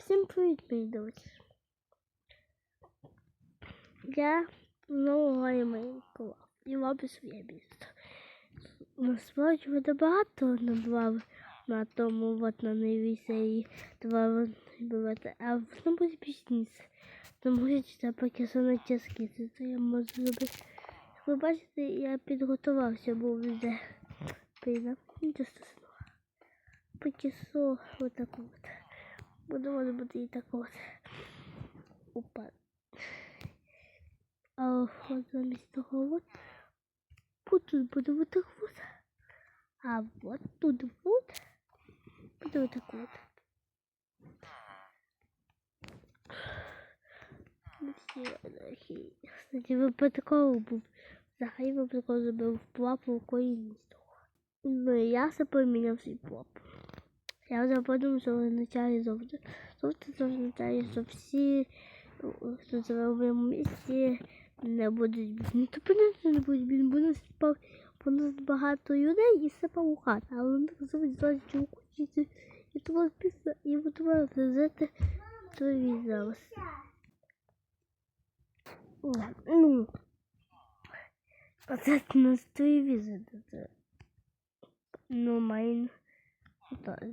Всім привіт, мої друзі. Я граю Майнкрафт і роблю своє місто. Насправді буде багато назвав на тому от на невіся і два вибивати, а воно буде пізніше. Тому що це поки саме тяжкі, це я можу зробити. Ви бачите, я підготувався, був вже прийде. Нічого страшного. Поки що отак от. Буду може бути і так от. Опа. А замість того от. тут буде вот так вот. А вот тут вот. Буде вот так вот. Кстати, випадково був. Взагалі випадково забив плапу рукою місто. Ну і я все поміняв свій. Я вже подумав, що означає завжди. Завжди це означає, що всі, живе в моєму місті, не будуть. Ну, то понятно, не будуть бідні, бо нас нас багато людей і все павухати. Але вони так завжди злазять у кучі, і тому після, і буду взяти твої зараз. Ну, оце на твої візити. Ну, майн. Так,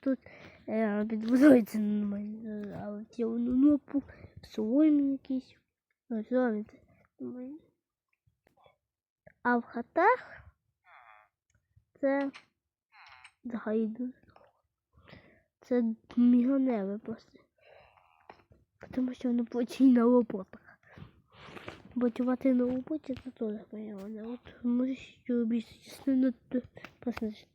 тут підбудується нормально, а от я воно ну, по соломі якісь. А в хатах це дуже Це мільйонери просто. Тому що вони плачуть на роботах. Працювати на роботі це теж мільйони. От може, що більше частина просто що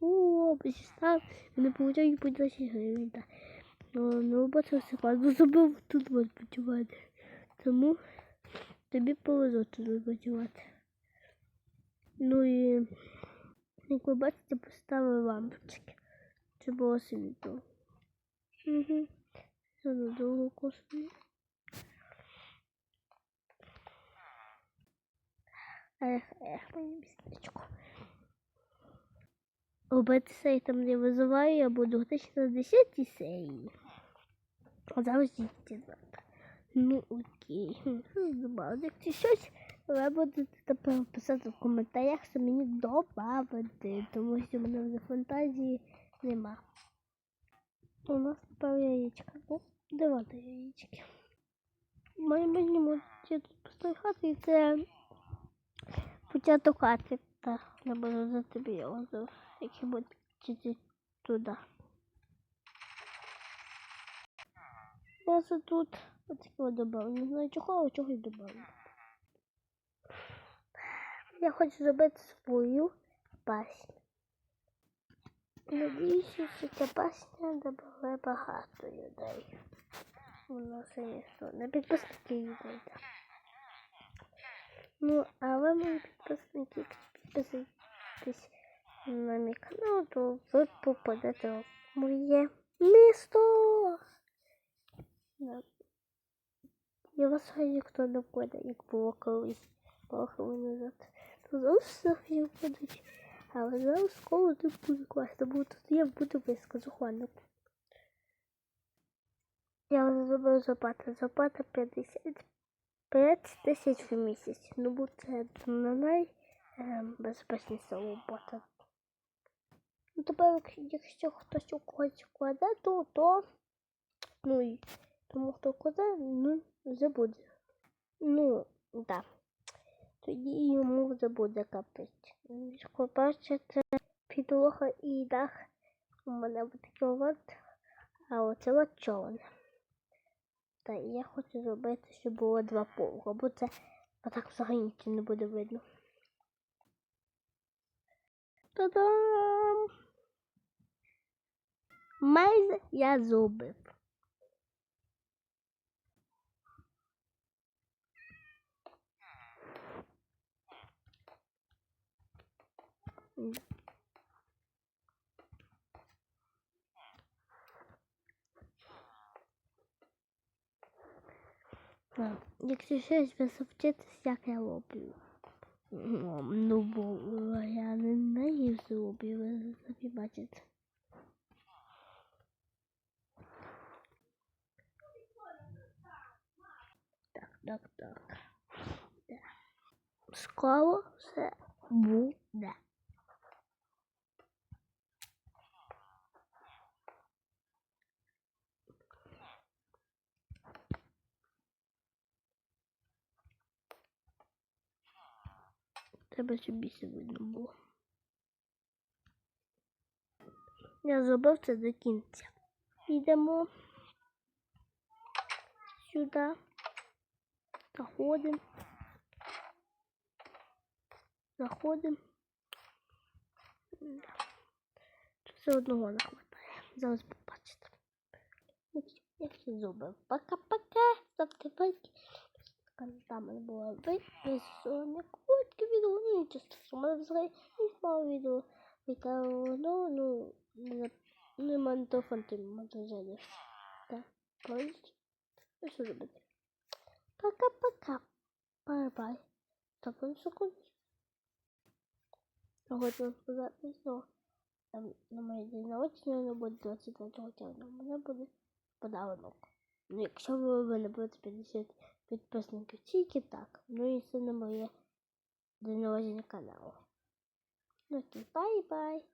о, став, вони получають по 10 гривень. Так. Ну, роботу все складно забив тут от працювати. Тому тобі повезло тут працювати. Ну і як ви бачите, поставили лампочки. Це було світло. Угу. Це надовго коштує. Ех, ех, моє містечко. Робити сей там не визиваю, я буду готові на 10 серії. А зараз дійти завтра. Ну окей. Добавити якщо щось, ви будете тепер писати в коментарях, що мені добавити, тому що в мене вже фантазії нема. У нас тепер яєчка. Ну, давайте яєчки. Ми будемо тут пострихати і це початок хати. Так, не буду за тобі його які будуть туди. Я за тут отакі добавлю. Не знаю чого, але чого й добавлю. Я хочу зробити свою пасню. Надіюся, що ця пасня добавляє багато людей. Воно звісно, на підписники людей. Ну, а ви, мої підписники, підписуйтесь на мій канал, то ви попадете в моє місто. Я вас ніхто не входить, як було колись пару хвилин назад. То завжди всі входять. Але зараз скоро тут буде класно, бо тут я буду висказу хвальнику. Я вже зробив зарплату. Зарплата 55 тисяч в місяць. Ну, бо це на найбезпечніша робота. Ну, тепер, якщо хтось у когось вкладе, то, то ну і тому хто вкладе, ну, забуде. Ну, так. Да. Тоді йому забуде капець. Бачите, підлога і дах у мене ось таке от, а оце от човен. Та я хочу зробити, щоб було два полога, бо це отак взагалі нічого не буде видно. Та-дам! Майже я зробив. Якщо щось ви совчитись, як я роблю. Ну, бо я не знаю зроблю, ви самі бачите. Так, так. Скоро все буде. Треба, щоб більше видно було. Я зробив це до кінця. Йдемо сюди. Да. Тут все одного не хватає. Зараз побачите. Ну, Я все зробив. Пока-пока. Ставте лайки. Там не було висування квитки відео. Ну, чисто, що мене взагалі не мало відео. Яка воно, ну, не, не мене телефон тим. Так, повністю. Ну, що робити? Пока-пока. Бай-бай. Так, он секунд. Хочу вам сказати, на моє день народження не буде 23 червня. У мене буде подарунок. Ну, якщо ви, ви не 50 підписників, тільки так. Ну і це на моє день народження каналу. Ну окей, бай-бай.